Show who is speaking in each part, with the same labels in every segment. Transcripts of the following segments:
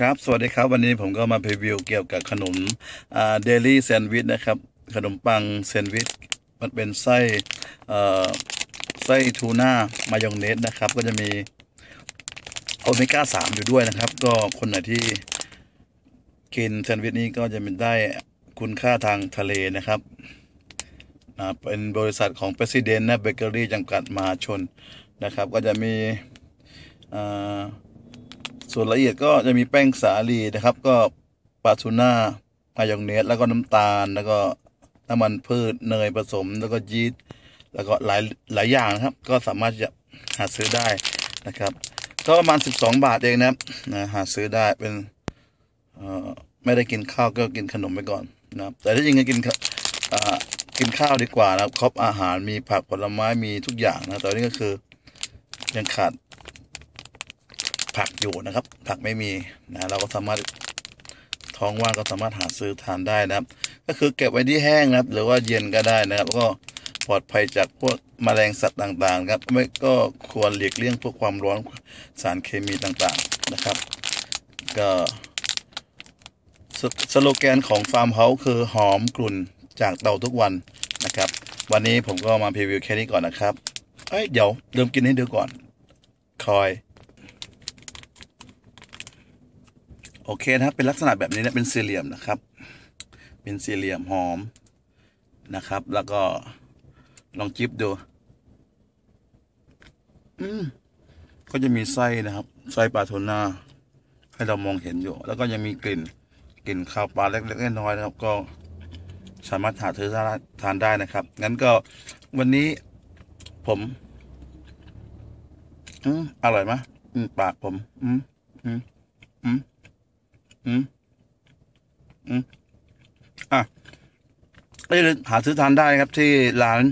Speaker 1: ครับ สวัสดีครับ วันนี้ผมก็มาพรีวิวเกี่ยวกับขนมเดลี่แซนด์วิชนะครับ ขนมปังแซนด์วิช มันเป็นไส้ไส้ทูน่ามายองเนสนะครับ ก็จะมีโอเมก้าสามอยู่ด้วยนะครับ ก็คนไหนที่กินแซนด์วิชนี้ก็จะเป็นได้คุณค่าทางทะเลนะครับ เป็นบริษัทของ President นะเบเกอรี่จำกัดมหาชนนะครับ ก็จะมีอ่า ส่วนละเอียดก็จะมีแป้งสาลีนะครับ ก็ปาทูน่ามายองเนสแล้วก็น้ำตาลแล้วก็น้ำมันพืชเนยผสม แล้วก็ยีสต์แล้วก็หลายหลายอย่างนะครับ ก็สามารถจะหาซื้อได้นะครับก็ประมาณ 12 บาทเองนะครับนะหาซื้อได้เป็นเอ่อไม่ได้กินข้าวก็กินขนมไปก่อนนะครับแต่ถ้าจริงๆกินข้าอ่ากินข้าวดีกว่านะครับครบอาหารมีผักผลไม้มีทุกอย่างนะแต่วันนี้ก็คือยังขาด ผักอยู่นะครับ ผักไม่มีนะเราก็สามารถท้องว่างก็สามารถหาซื้อทานได้นะครับ ก็คือเก็บไว้ที่แห้งนะครับ หรือว่าเย็นก็ได้นะครับแล้วก็ปลอดภัยจากพวกแมลงสัตว์ต่างๆครับไม่ก็ควรหลีกเลี่ยงพวกความร้อนสารเคมีต่างๆนะครับ ก็สสโลแกนของฟาร์มเฮาส์คือหอมกลุ่นจากเตาทุกวันนะครับ วันนี้ผมก็มาพรีวิวแค่นี้ก่อนนะครับ เอ้ยเดี๋ยวเริ่มกินให้ดูก่อน คอย โอเคนะครับ เป็นลักษณะแบบนี้นะเป็นสี่เหลี่ยมนะครับ เป็นสี่เหลี่ยมหอมนะครับ แล้วก็ลองจิบดู อืมก็จะมีไส้นะครับ ไส้ปลาทูน่าให้เรามองเห็นอยู่ แล้วก็ยังมีกลิ่น กลิ่นข้าวปลาเล็กๆน้อยๆนะครับ ก็สามารถหาซื้อทานได้นะครับ งั้นก็วันนี้ผมอืมอร่อยไหมอืมปากผม อืมอืมอืม อืม อืม อะ ก็จะหาซื้อทานได้ครับที่ร้าน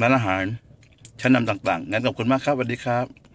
Speaker 1: ร้านอาหารชั้นนำต่างๆ งั้นขอบคุณมากครับสวัสดีครับ